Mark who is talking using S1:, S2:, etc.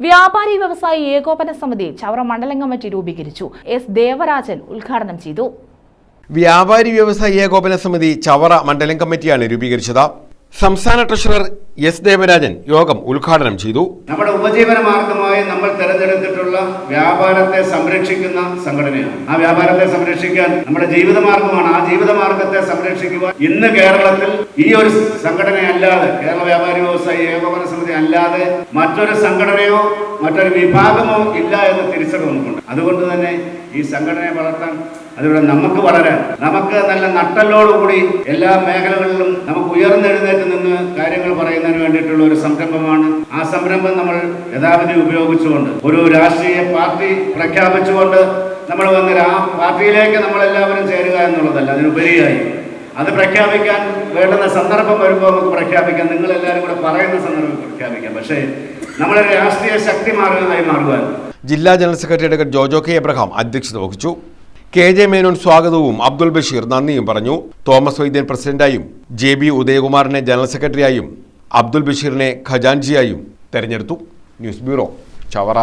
S1: വ്യാപാരി വ്യവസായി ഏകോപന സമിതി ചവറ മണ്ഡലം കമ്മിറ്റി രൂപീകരിച്ചു. എസ്. ദേവരാജൻ ഉദ്ഘാടനം ചെയ്തു.
S2: വ്യാപാരി വ്യവസായി ഏകോപന സമിതി ചവറ മണ്ഡലം കമ്മിറ്റിയാണ് രൂപീകരിച്ചത്. സംസ്ഥാന ട്രഷറർ എസ് ദേവരാജൻ യോഗം ഉദ്ഘാടനം ചെയ്തു.
S3: നമ്മുടെ ഉപജീവന മാർഗമായി നമ്മൾ തെരഞ്ഞെടുത്തിട്ടുള്ള വ്യാപാരത്തെ സംരക്ഷിക്കുന്ന സംഘടനയാണ്. ആ വ്യാപാരത്തെ സംരക്ഷിക്കാൻ നമ്മുടെ ജീവിത മാർഗമാണ് ആ ജീവിത മാർഗത്തെ സംരക്ഷിക്കുവാൻ ഇന്ന് കേരളത്തിൽ ഈ ഒരു സംഘടനയല്ലാതെ കേരള വ്യാപാരി വ്യവസായി ഏകോപന സമിതി അല്ലാതെ മറ്റൊരു സംഘടനയോ മറ്റൊരു വിഭാഗമോ ഇല്ല എന്ന് തിരിച്ചറിവ് നമുക്കുണ്ട് അതുകൊണ്ട് തന്നെ ഈ സംഘടനയെ വളർത്താൻ അതിലൂടെ നമുക്ക് വളരാൻ നമുക്ക് നല്ല നട്ടലോടുകൂടി എല്ലാ മേഖലകളിലും നമുക്ക് ഉയർന്നെഴുന്നേറ്റ് നിന്ന് കാര്യങ്ങൾ പറയുന്നതിന് വേണ്ടിയിട്ടുള്ള ഒരു സംരംഭമാണ്. ആ സംരംഭം നമ്മൾ യഥാവിധി ഉപയോഗിച്ചുകൊണ്ട് ഒരു രാഷ്ട്രീയ പാർട്ടി പ്രഖ്യാപിച്ചുകൊണ്ട് നമ്മൾ വന്ന ആ പാർട്ടിയിലേക്ക് നമ്മളെല്ലാവരും ചേരുക എന്നുള്ളതല്ല അതിനുപരിയായി. അത് പ്രഖ്യാപിക്കാൻ വേണ്ടുന്ന സന്ദർഭം വരുമ്പോൾ നമുക്ക് പ്രഖ്യാപിക്കാം. നിങ്ങൾ എല്ലാവരും കൂടെ പറയുന്ന സന്ദർഭം പ്രഖ്യാപിക്കാം. പക്ഷേ നമ്മളൊരു രാഷ്ട്രീയ ശക്തി മാർഗമായി മാറുവാൻ
S2: ജില്ലാ general secretary advocate Jojo K Abraham അധ്യക്ഷത വഹിച്ചു. കെ ജെ മേനോൻ സ്വാഗതവും അബ്ദുൽ ബഷീർ നന്ദിയും പറഞ്ഞു. തോമസ് വൈദ്യൻ പ്രസിഡന്റായും ജെ ബി ഉദയകുമാറിനെ ജനറൽ സെക്രട്ടറിയായും അബ്ദുൽ ബഷീറിനെ ഖജാൻജിയായും തെരഞ്ഞെടുത്തു. News bureau Chavara.